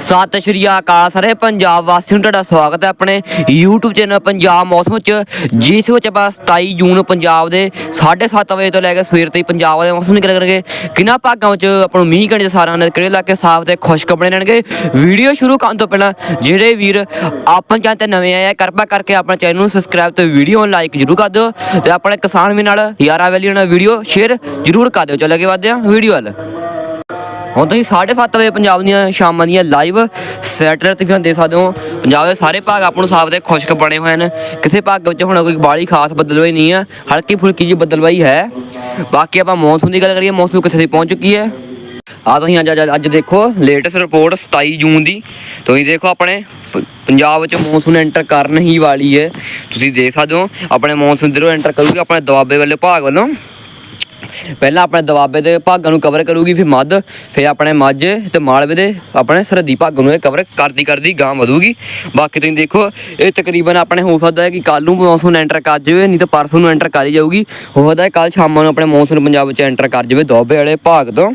ਸਤਿ ਸ਼੍ਰੀ ਅਕਾਲ ਸਾਰੇ ਪੰਜਾਬ ਵਾਸੀਆਂ ਨੂੰ ਤੁਹਾਡਾ ਸਵਾਗਤ ਹੈ ਆਪਣੇ YouTube ਚੈਨਲ ਪੰਜਾਬ ਮੌਸਮ ਚ ਜਿਸ ਵਿੱਚ ਆਪਾਂ 27 ਜੂਨ ਪੰਜਾਬ ਦੇ 7:30 ਵਜੇ ਤੋਂ ਲੈ ਕੇ ਸਵੇਰ ਤੱਕ ਪੰਜਾਬ ਦੇ ਮੌਸਮ ਦੀ ਗੱਲ ਕਰਾਂਗੇ। ਕਿੰਨਾ ਭਾਗਾਂ ਵਿੱਚ ਆਪਾਂ ਨੂੰ ਮੀਂਹ ਕਣੀ ਸਾਰਿਆਂ ਨੇ ਕਿਹੜੇ ਇਲਾਕੇ ਸਾਫ਼ ਤੇ ਖੁਸ਼ਕ ਬਣੇ ਰਹਿਣਗੇ? ਵੀਡੀਓ ਸ਼ੁਰੂ ਕਰਨ ਤੋਂ ਪਹਿਲਾਂ ਜਿਹੜੇ ਵੀਰ ਆਪਾਂ ਚੈਨਲ ਤੇ ਨਵੇਂ ਆਏ ਆ, ਕਿਰਪਾ ਕਰਕੇ ਆਪਣੇ ਚੈਨਲ ਨੂੰ ਸਬਸਕ੍ਰਾਈਬ ਤੇ ਵੀਡੀਓ ਨੂੰ ਲਾਈਕ ਜਰੂਰ ਕਰ ਦਿਓ ਤੇ ਆਪਣੇ ਕਿਸਾਨ ਵੀ ਨਾਲ ਯਾਰਾ ਵੈਲੀ ਨਾਲ ਵੀਡੀਓ ਸ਼ੇਅਰ ਜਰੂਰ ਕਰ ਦਿਓ। ਚਲੋ ਅੱਗੇ ਵਧਦੇ ਹਾਂ ਵੀਡੀਓ ਵੱਲ। ਹੁਣ ਤੁਸੀਂ 7:30 ਵਜੇ ਪੰਜਾਬ ਦੀਆਂ ਸ਼ਾਮਾਂ ਦੀਆਂ ਲਾਈਵ ਸੈਟਲਾਈਟ ਤੇ ਦੇਖ ਸਕਦੇ ਹੋ, ਪੰਜਾਬ ਦੇ ਸਾਰੇ ਭਾਗ ਆਪਾਂ ਨੂੰ ਸਾਫ਼ ਤੇ ਖੁਸ਼ਕ ਬਣੇ ਹੋਏ ਹਨ। ਕਿਸੇ ਭਾਗ ਵਿੱਚ ਹੁਣ ਕੋਈ ਬਾਲੀ ਖਾਸ ਬਦਲਵਾਈ ਨਹੀਂ ਹੈ, ਹਲਕੀ ਫੁਲਕੀ ਜੀ ਬਦਲਵਾਈ ਹੈ। ਬਾਕੀ ਆਪਾਂ ਮੌਨਸੂਨ ਦੀ ਗੱਲ ਕਰੀਏ ਮੌਨਸੂਨ ਕਿੱਥੇ ਦੀ ਪਹੁੰਚ ਚੁੱਕੀ ਹੈ? ਆ ਤੁਸੀਂ ਅੱਜ ਅੱਜ- ਅੱਜ ਦੇਖੋ ਲੇਟੈਸਟ ਰਿਪੋਰਟ 27 ਜੂਨ ਦੀ। ਤੁਸੀਂ ਦੇਖੋ ਆਪਣੇ ਪੰਜਾਬ ਵਿੱਚ ਮੌਨਸੂਨ ਐਂਟਰ ਕਰਨ ਹੀ ਵਾਲੀ ਹੈ। ਤੁਸੀਂ ਦੇਖ ਸਕਦੇ ਹੋ, ਆਪਣੇ ਮੌਨਸੂਨ ਜਦੋਂ ਐਂਟਰ ਕਰੂਗੇ ਆਪਣੇ ਦੁਆਬੇ ਵਾਲੇ ਭਾਗ ਵੱਲੋਂ। ਪਹਿਲਾਂ ਆਪਣੇ ਦਵਾਬੇ ਦੇ ਭਾਗਾਂ ਨੂੰ ਕਵਰ ਕਰੂਗੀ ਫਿਰ ਮੱਧ, ਫਿਰ ਆਪਣੇ ਮਾਝੇ ਤੇ ਮਾਲਵੇ ਦੇ ਆਪਣੇ ਸਰਹੱਦੀ ਭਾਗਾਂ ਨੂੰ ਇਹ ਕਵਰ ਕਰਦੀ ਕਰਦੀ ਗਾਂ ਵਧੂਗੀ। ਬਾਕੀ ਤੁਸੀਂ ਦੇਖੋ, ਇਹ ਤਕਰੀਬਨ ਆਪਣੇ ਹੋ ਸਕਦਾ ਹੈ ਕਿ ਕੱਲ ਨੂੰ ਮੌਨਸੂਨ ਐਂਟਰ ਕਰ ਜਾਵੇ, ਨਹੀਂ ਤਾਂ ਪਰਸੋਂ ਨੂੰ ਐਂਟਰ ਕਰ ਹੀ ਜਾਊਗੀ। ਹੋ ਸਕਦਾ ਹੈ ਕੱਲ ਸ਼ਾਮਾਂ ਨੂੰ ਆਪਣੇ ਮੌਨਸੂਨ ਪੰਜਾਬ ਵਿੱਚ ਐਂਟਰ ਕਰ ਜਾਵੇ ਦੁਆਬੇ ਵਾਲੇ ਭਾਗ ਤੋਂ।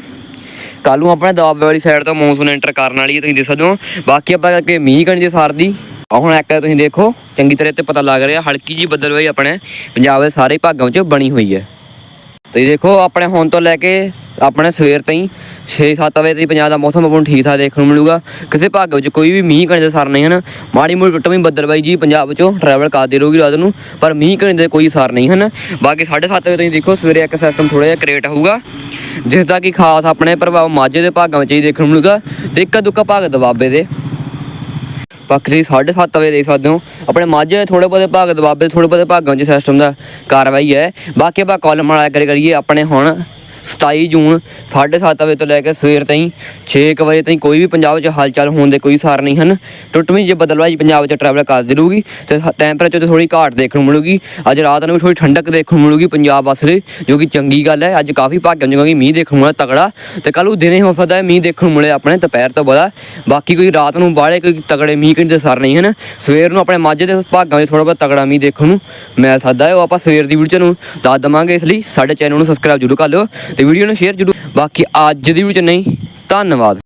ਕੱਲ ਨੂੰ ਆਪਣੇ ਦੁਆਬੇ ਵਾਲੀ ਸਾਈਡ ਤੋਂ ਮੌਨਸੂਨ ਐਂਟਰ ਕਰਨ ਵਾਲੀ ਹੈ, ਤੁਸੀਂ ਦੇਖ ਸਕਦੇ ਹੋ। ਬਾਕੀ ਆਪਾਂ ਕਰਕੇ ਮੀਂਹ ਕਣੀ ਦੇ ਸਾਰ ਦੀ। ਹੁਣ ਇੱਕ ਤੁਸੀਂ ਦੇਖੋ, ਚੰਗੀ ਤਰ੍ਹਾਂ ਤੇ ਪਤਾ ਲੱਗ ਰਿਹਾ, ਹਲਕੀ ਜੀ ਬੱਦਲਵਾਈ ਆਪਣੇ, ਪੰਜਾਬ ਦੇ ਸਾਰੇ ਭਾਗਾਂ ਵਿੱਚ ਬਣੀ ਹੋਈ ਹੈ। ਤੁਸੀਂ ਦੇਖੋ, ਆਪਣੇ ਹੁਣ ਤੋਂ ਲੈ ਕੇ ਆਪਣੇ ਸਵੇਰ ਤਾਈਂ 6-7 ਵਜੇ ਤੱਕ ਪੰਜਾਬ ਦਾ ਮੌਸਮ ਆਪਾਂ ਨੂੰ ਠੀਕ ਠਾਕ ਦੇਖਣ ਨੂੰ ਮਿਲੂਗਾ। ਕਿਸੇ ਭਾਗ ਵਿੱਚ ਕੋਈ ਵੀ ਮੀਂਹ ਕਣੇ ਦੇ ਸਰ ਨਹੀਂ ਹਨ। ਮਾੜੀ ਮੋਟੀ ਟੁੱਟਵੀਂ ਬੱਦਲਬਾਈ ਜੀ, ਪੰਜਾਬ ਵਿੱਚੋਂ ਟਰੈਵਲ ਕਰਦੀ ਰਹੂਗੀ ਰਾਤ ਨੂੰ, ਪਰ ਮੀਂਹ ਕਣੇ ਦੇ ਕੋਈ ਸਰ ਨਹੀਂ ਹਨ। ਬਾਕੀ 7:30 ਵਜੇ ਤੁਸੀਂ ਦੇਖੋ, ਸਵੇਰੇ ਇੱਕ ਸਿਸਟਮ ਥੋੜਾ ਜਿਹਾ ਕ੍ਰੀਏਟ ਹੋਊਗਾ ਜਿਸ ਦਾ ਕਿ ਖਾਸ ਆਪਣੇ ਪ੍ਰਭਾਵ ਮਾਝੇ ਦੇ ਭਾਗਾਂ ਵਿੱਚ ਹੀ ਦੇਖਣ ਨੂੰ ਮਿਲੂਗਾ। ਤੇ ਇੱਕ ਦੁੱਕਾ ਭਾਗ ਦਬਾਬੇ ਦੇ। ਬਾਕੀ ਤੁਸੀਂ 7:30 ਵਜੇ ਦੇਖ ਸਕਦੇ ਹੋ। ਆਪਣੇ ਮਾਝੇ ਥੋੜੇ ਬਹੁਤੇ ਭਾਗ ਦਬਾਬੇ ਥੋੜੇ ਬਹੁਤੇ ਭਾਗਾਂ 'ਚ ਸਿਸਟਮ ਦਾ ਕਾਰਵਾਈ ਹੈ। ਬਾਕੀ ਆਪਾਂ ਕਾਲਮ ਵਾਲਾ ਕਰੇ ਕਰੀਏ, ਆਪਣੇ ਹੁਣ 27 ਜੂਨ 7:30 ਵਜੇ ਤੋਂ ਲੈ ਕੇ ਸਵੇਰ ਤਾਈਂ 6 ਵਜੇ ਤਾਈਂ ਕੋਈ ਵੀ ਪੰਜਾਬ 'ਚ ਹਲਚਲ ਹੋਣ ਦੇ ਕੋਈ ਸਾਰ ਨਹੀਂ ਹਨ। ਟੁੱਟਵੀਂ ਜੇ ਬਦਲਵਾਈ ਪੰਜਾਬ 'ਚ ਟਰੈਵਲ ਕਰਦੀ ਰਹੂਗੀ ਤੇ ਟੈਂਪਰੇਚਰ 'ਚ ਥੋੜੀ ਘਾਟ ਦੇਖਣ ਨੂੰ ਮਿਲੂਗੀ। ਅੱਜ ਰਾਤ ਨੂੰ ਵੀ ਥੋੜੀ ਠੰਡਕ ਦੇਖਣ ਨੂੰ ਮਿਲੂਗੀ ਪੰਜਾਬ ਵਾਸਤੇ, ਜੋ ਕਿ ਚੰਗੀ ਗੱਲ ਹੈ। ਅੱਜ ਕਾਫੀ ਭਾਗਾਂ 'ਚ ਕਿਉਂਕਿ ਮੀਂਹ ਦੇਖਣ ਨੂੰ ਮਿਲਿਆ ਤਗੜਾ ਤੇ ਕੱਲ ਨੂੰ ਦਿਨੇ ਹੋ ਸਕਦਾ ਹੈ ਮੀਂਹ ਦੇਖਣ ਨੂੰ ਮਿਲੇ ਆਪਣੇ ਦੁਪਹਿਰ ਤੋਂ ਬਾਅਦ। ਬਾਕੀ ਕੋਈ ਰਾਤ ਨੂੰ ਬਾਹਲੇ ਕੋਈ ਤਗੜੇ ਮੀਂਹ ਕਿੰਨੇ ਸਰ ਨਹੀਂ ਹਨ। ਸਵੇਰ ਨੂੰ ਆਪਣੇ ਮਾਝੇ ਦੇ ਭਾਗਾਂ 'ਚ ਥੋੜਾ ਬਹੁਤ ਤਗੜਾ ਮੀਂਹ ਦੇਖਣ ਨੂੰ ਮਿਲ ਸਕਦਾ ਹੈ। ਉਹ ਆਪਾਂ ਸਵੇਰ ਦੀ ਵੀਡੀਓ ਨੂੰ ਦੱਸ ਦਵਾਂਗੇ ਇਸ ਲਈ। ਸਾਡੇ ਚੈਨਲ ਨੂੰ ਸਬਸਕ੍ਰਾਈਬ ਜ਼ਰੂਰ ਕਰ ਲਿਓ। ਤੇ ਵੀਡੀਓ ਨੂੰ ਸ਼ੇਅਰ ਜ਼ਰੂਰ ਬਾਕੀ ਅੱਜ ਦੀ ਵੀਡੀਓ 'ਚ ਨਹੀਂ ਧੰਨਵਾਦ।